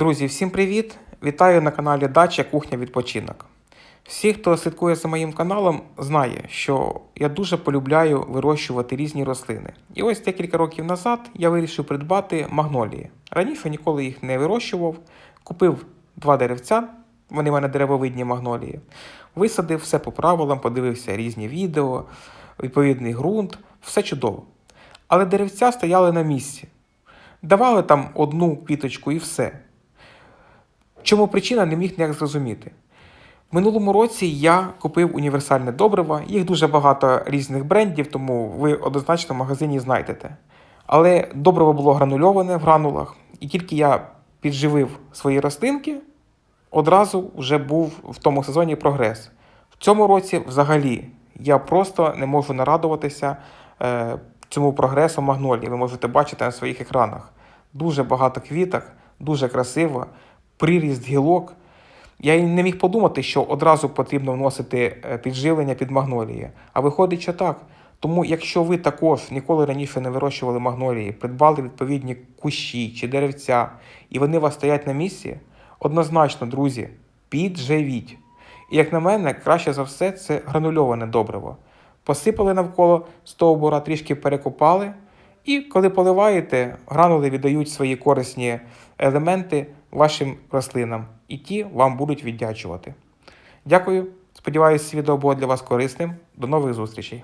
Друзі, всім привіт! Вітаю на каналі Дача Кухня Відпочинок. Всі, хто слідкує за моїм каналом, знає, що я дуже полюбляю вирощувати різні рослини. І ось декілька років назад я вирішив придбати магнолії. Раніше ніколи їх не вирощував, купив два деревця, вони в мене деревовидні магнолії. Висадив все по правилам, подивився різні відео, відповідний ґрунт, все чудово. Але деревця стояли на місці. Давали там одну квіточку і все. Чому причина не міг ніяк зрозуміти. В минулому році я купив універсальне добриво, їх дуже багато різних брендів, тому ви однозначно в магазині знайдете. Але добриво було гранульоване в гранулах, і тільки я підживив свої рослинки, одразу вже був в тому сезоні прогрес. В цьому році взагалі я просто не можу нарадуватися е, цьому прогресу магнолії. Ви можете бачити на своїх екранах. Дуже багато квіток, дуже красиво, приріст гілок. Я й не міг подумати, що одразу потрібно вносити е, підживлення під магнолії. А виходить, що так. Тому, якщо ви також ніколи раніше не вирощували магнолії, придбали відповідні кущі чи деревця, і вони у вас стоять на місці, однозначно, друзі, підживіть. І як на мене, краще за все це гранульоване добриво. Посипали навколо стовбура, трішки перекопали, і коли поливаєте, гранули віддають свої корисні елементи вашим рослинам, і ті вам будуть віддячувати. Дякую. Сподіваюся, відео було для вас корисним. До нових зустрічей!